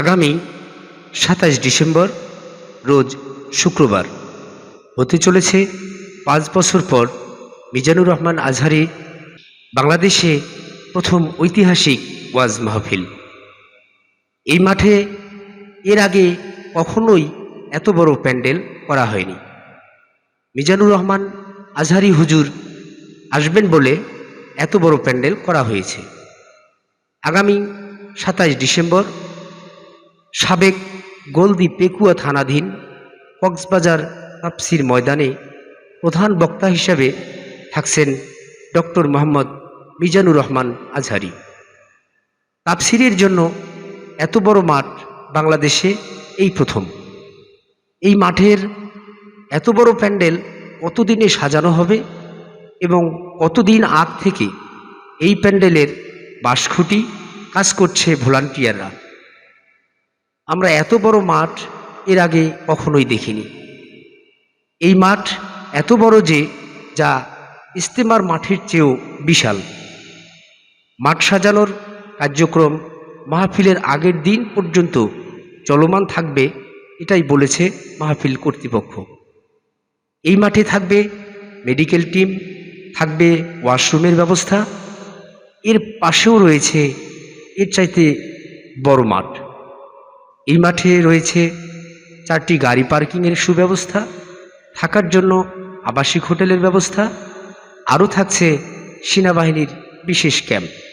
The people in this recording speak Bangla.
আগামী সাতাশ ডিসেম্বর, রোজ শুক্রবার। হতে চলেছে পাঁচ বছর পর মিজানুর রহমান আজহারি বাংলাদেশে প্রথম ঐতিহাসিক ওয়াজ মাহফিল। এই মাঠে এর আগে কখনোই এত বড় প্যান্ডেল করা হয়নি। মিজানুর রহমান আজহারি হুজুর আসবেন বলে এত বড় প্যান্ডেল করা হয়েছে। আগামী সাতাশ ডিসেম্বর সাবেক গোলদি পেকুয়া থানাধীন কক্সবাজার তাপসির ময়দানে প্রধান বক্তা হিসাবে থাকছেন ডক্টর মোহাম্মদ মিজানুর রহমান আজহারি। তাপসিরের জন্য এত বড় মাঠ বাংলাদেশে এই প্রথম। এই মাঠের এত বড় প্যান্ডেল কতদিনে সাজানো হবে এবং কতদিন আগ থেকে এই প্যান্ডেলের বাঁশখুঁটি কাজ করছে ভলান্টিয়াররা? আমরা এত বড় মাঠ এর আগে কখনোই দেখিনি। এই মাঠ এত বড় যে, যা ইস্তেমার মাঠের চেয়েও বিশাল। মাঠ সাজানোর কার্যক্রম মাহফিলের আগের দিন পর্যন্ত চলমান থাকবে, এটাই বলেছে মাহফিল কর্তৃপক্ষ। এই মাঠে থাকবে মেডিকেল টিম, থাকবে ওয়াশরুমের ব্যবস্থা। এর পাশেও রয়েছে এর চাইতে বড় মাঠ। এই মাঠে রয়েছে চারটি গাড়ি পার্কিংয়ের সুব্যবস্থা, থাকার জন্য আবাসিক হোটেলের ব্যবস্থা, আরও থাকছে সেনাবাহিনীর বিশেষ ক্যাম্প।